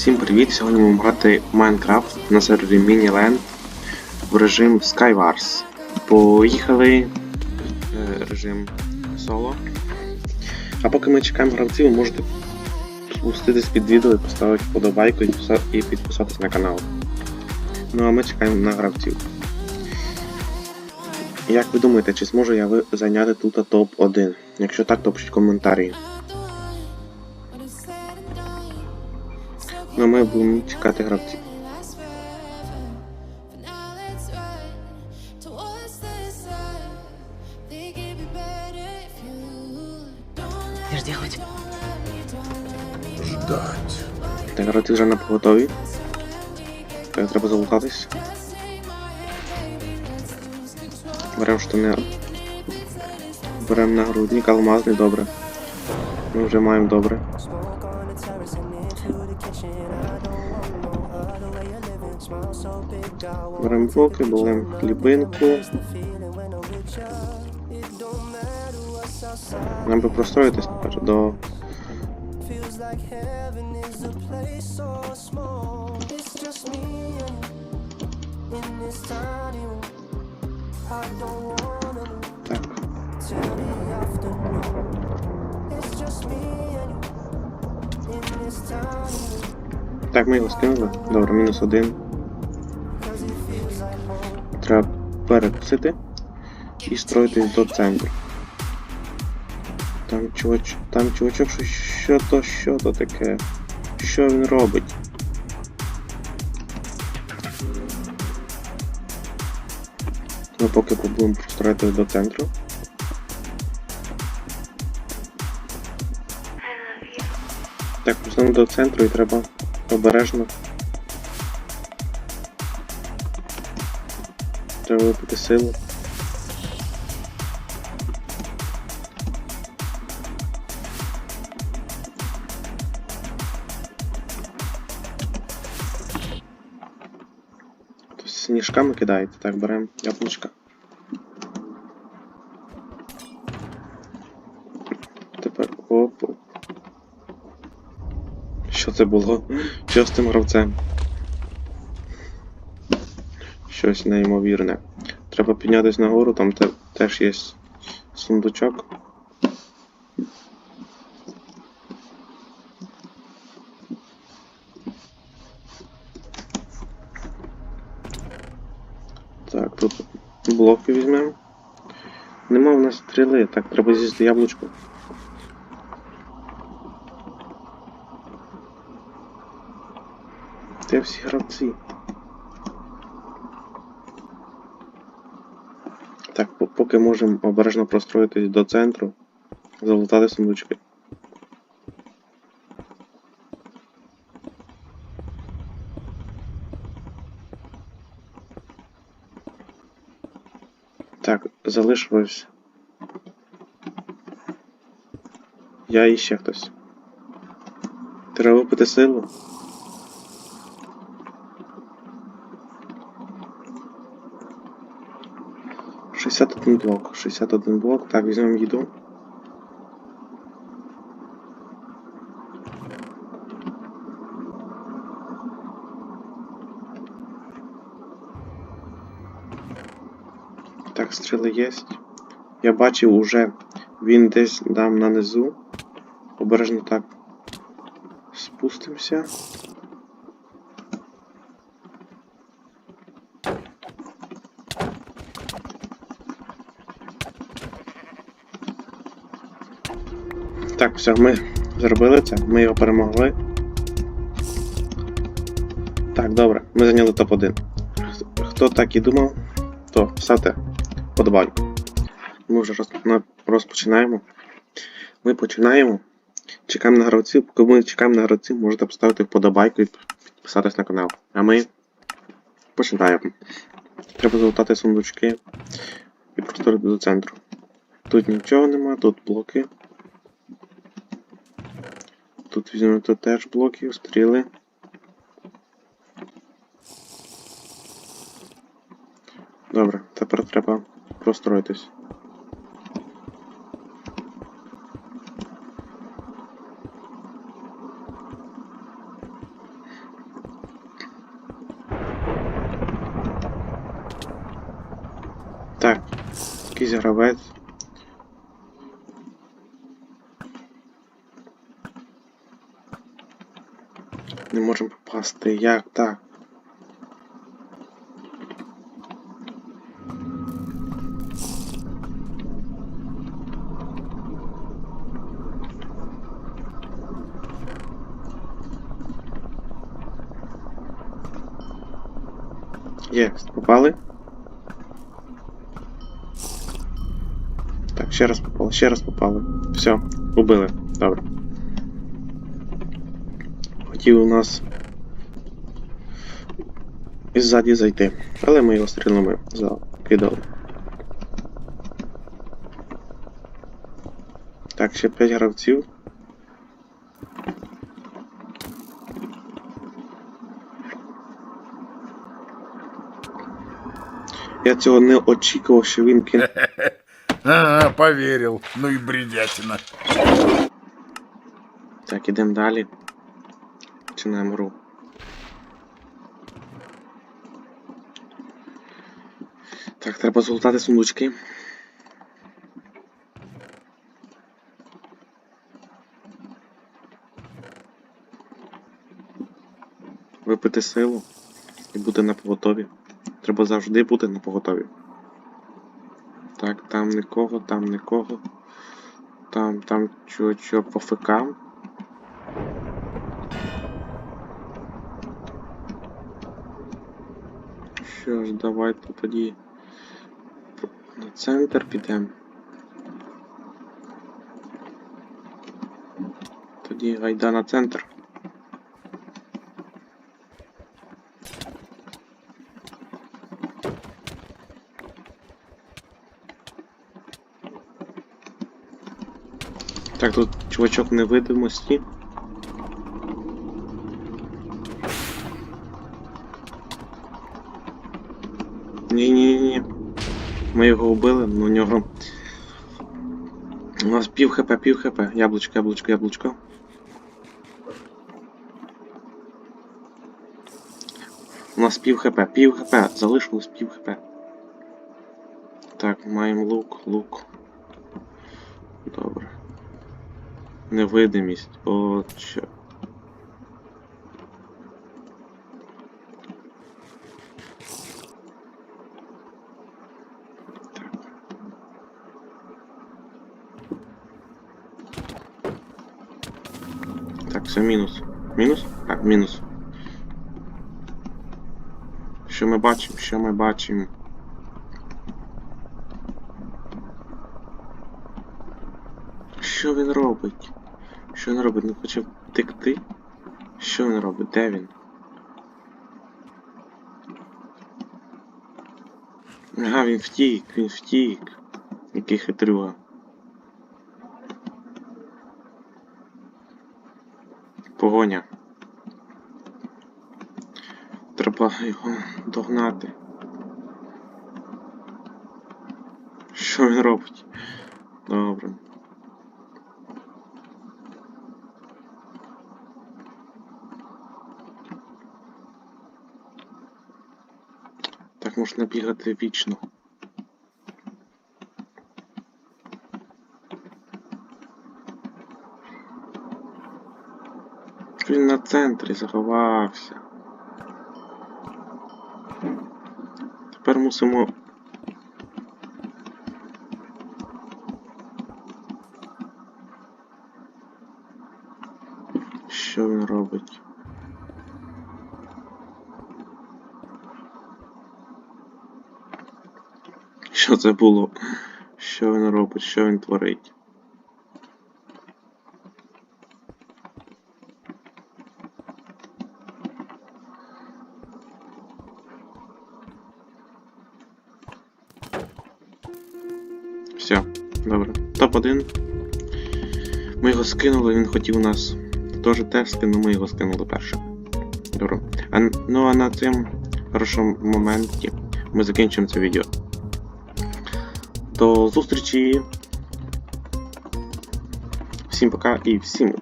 Всім привіт! Сьогодні будемо грати в Майнкрафт на сервері Miniland в режим Skywars. Поїхали е, режим соло. А поки ми чекаємо гравців, ви можете спуститись під відео і поставити вподобайку і підписа- підписатись на канал. Ну а ми чекаємо на гравців. Як ви думаєте, чи зможу я зайняти тут топ-1? Якщо так, то пишіть коментарі. Ну а будемо чекати гравців. Ждать. Так, гравці вже на поготові. Так, треба залутатись. Беремо штани. Беремо нагрудник, алмазний, добре. Ми вже маємо добре. Блоки, беремо хлібинку. Нам би простроїтись тепер до Так. Так, ми його скинули. Добре, мінус один. Треба перекусити і строїтись до центру. Там чувач... Там чувачок, що, що то, що то таке? Що він робить? Ми поки будемо простроїтись до центру. Так, знову до центру і треба обережно. Треба випити силу. Сніжками кидаєте, так, беремо яблучка. Тепер оп. Що це було? Що з тим гравцем? Щось неймовірне. Треба піднятись нагору, там те, теж є сундучок. Так, тут блоки візьмемо. Нема в нас стріли, так, треба з'їсти яблучко. Де всі гравці? Так, поки можемо обережно простроїтись до центру, залутати сундучки. Так, залишилось. Я і ще хтось. Треба випити силу. Шістдесят один блок. 61 блок. Так, візьмемо їду. Так, стріли є. Я бачив уже він десь там на низу. Обережно так. Спустимося. Так, все, ми зробили це, ми його перемогли. Так, добре, ми зайняли топ-1. Хто так і думав, то ставте подобайку. Ми вже роз... розпочинаємо. Ми починаємо. Чекаємо на гравців. Поки ми чекаємо на гравців, можете поставити вподобайку і підписатись на канал. А ми починаємо. Треба залутати сундучки і просторити до центру. Тут нічого нема, тут блоки. Тут візьмете теж блоків, стріли. Добре, тепер треба простроїтись. Так, якийсь гравець. Не можемо попасти. Як так? Є, попали? Так, ще раз попали, ще раз попали. Все, убили. Добре. Хотів у нас і ззаді зайти, але ми його стрілами закидали. Так, ще 5 гравців. Я цього не очікував, що він кине. Ага, поверил. Ну и бредятина. Так, ідемо далі. Починаємо гру. Так, треба золотати сундучки. Випити силу і бути на поготові. Треба завжди бути на поготові. Так, там нікого, там нікого. Там, там чо-чо по фикам. Що ж, давайте тоді на центр підемо. Тоді гайда на центр. Так, тут чувачок невидимості. Ми його вбили, но у нього. У нас пів хп, пів хп. Яблучко, яблучко, яблучко. У нас пів хп, пів хп. Залишилось пів хп. Так, маємо лук, лук. Добре. Невидимість. От що. Все мінус. Мінус? Так, мінус. Що ми бачимо? Що ми бачимо? Що він робить? Що він робить? Не хоче втекти? Що він робить? Де він? Ага, він втік, він втік. Який хитрюга. Погоня. Треба його догнати. Що він робить? Добре. Так можна бігати вічно. Він на центрі заховався. Тепер мусимо. Що він робить? Що це було? Що він робить? Що він творить? Добре. Топ-1. Ми його скинули, він хотів нас теж тести, але ми його скинули першим. Добре. А, ну а на цим хорошому моменті ми закінчимо це відео. До зустрічі. Всім пока і всім